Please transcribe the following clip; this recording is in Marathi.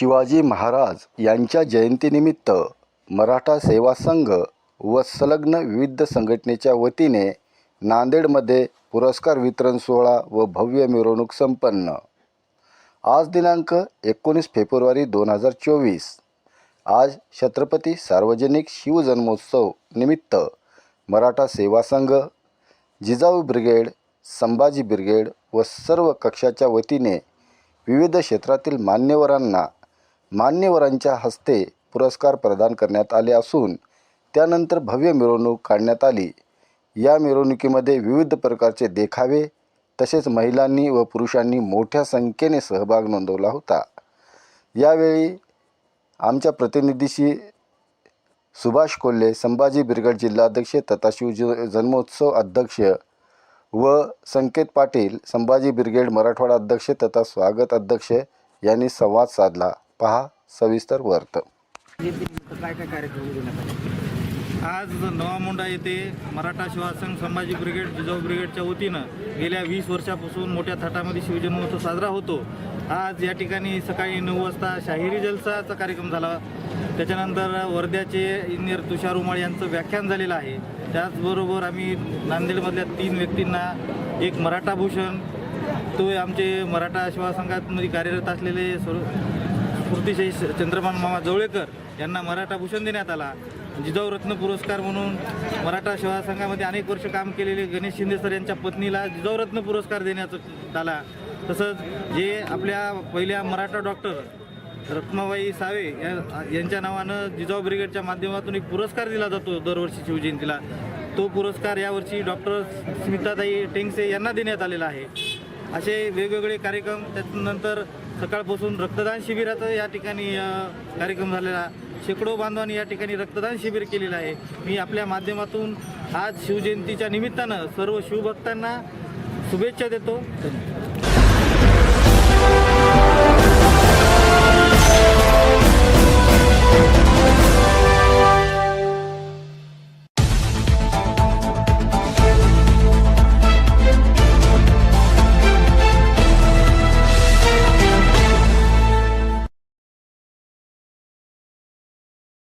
शिवाजी महाराज यांच्या जयंतीनिमित्त मराठा सेवा संघ व संलग्न विविध संघटनेच्या वतीने नांदेडमध्ये पुरस्कार वितरण सोहळा व भव्य मिरवणूक संपन्न. आज दिनांक एकोणीस फेब्रुवारी दोन हजार चोवीस. आज छत्रपती सार्वजनिक शिवजन्मोत्सव निमित्त मराठा सेवा संघ जिजाऊ ब्रिगेड संभाजी ब्रिगेड व सर्व कक्षाच्या वतीने विविध क्षेत्रातील मान्यवरांना मान्यवरांच्या हस्ते पुरस्कार प्रदान करण्यात आले असून त्यानंतर भव्य मिरवणूक काढण्यात आली. या मिरवणुकीमध्ये विविध प्रकारचे देखावे तसेच महिलांनी व पुरुषांनी मोठ्या संख्येने सहभाग नोंदवला होता. यावेळी आमच्या प्रतिनिधीशी सुभाष कोल्हे संभाजी ब्रिगेड जिल्हाध्यक्ष तथा शिवज जन्मोत्सव अध्यक्ष व संकेत पाटील संभाजी ब्रिगेड मराठवाडा अध्यक्ष तथा स्वागत अध्यक्ष यांनी संवाद साधला. पहा सविस्तर वर्त. काय काय कार्यक्रम आज आले? आज येथे मराठा सेवा संभाजी ब्रिगेड जिजाऊ ब्रिगेडच्या वतीनं गेल्या वीस वर्षापासून मोठ्या थाटामध्ये शिवजन्मोत्सव साजरा होतो. आज या ठिकाणी सकाळी नऊ वाजता शाहिरी जलसाचा कार्यक्रम झाला. त्याच्यानंतर वर्ध्याचे इंजिनियर तुषार उमाळ यांचं व्याख्यान झालेलं आहे. त्याचबरोबर आम्ही नांदेडमधल्या तीन व्यक्तींना एक मराठा भूषण तो आमचे मराठा सेवा कार्यरत असलेले स्वरूप स्फूर्तिशाही चंद्रमान मामा जवळेकर यांना मराठा भूषण देण्यात आला. म्हणजे जिजाऊ रत्न पुरस्कार म्हणून मराठा सेवा संघामध्ये अनेक वर्ष काम केलेले गणेश शिंदे सर यांच्या पत्नीला जिजाऊ रत्न पुरस्कार देण्यात आला. तसंच जे आपल्या पहिल्या मराठा डॉक्टर रत्माबाई सावे या- यांच्या नावानं जिजाऊ ब्रिगेडच्या माध्यमातून एक पुरस्कार दिला जातो दरवर्षी शिवजयंतीला. तो पुरस्कार यावर्षी डॉक्टर स्मिताताई टेंगसे यांना देण्यात आलेला आहे. असे वेगवेगळे कार्यक्रम त्यानंतर सकाळपासून रक्तदान शिबिराचं या ठिकाणी कार्यक्रम झालेला. शेकडो बांधवांनी या ठिकाणी रक्तदान शिबिर केलेलं आहे. मी आपल्या माध्यमातून आज शिवजयंतीच्या निमित्तानं सर्व शिवभक्तांना शुभेच्छा देतो. धन्यवाद.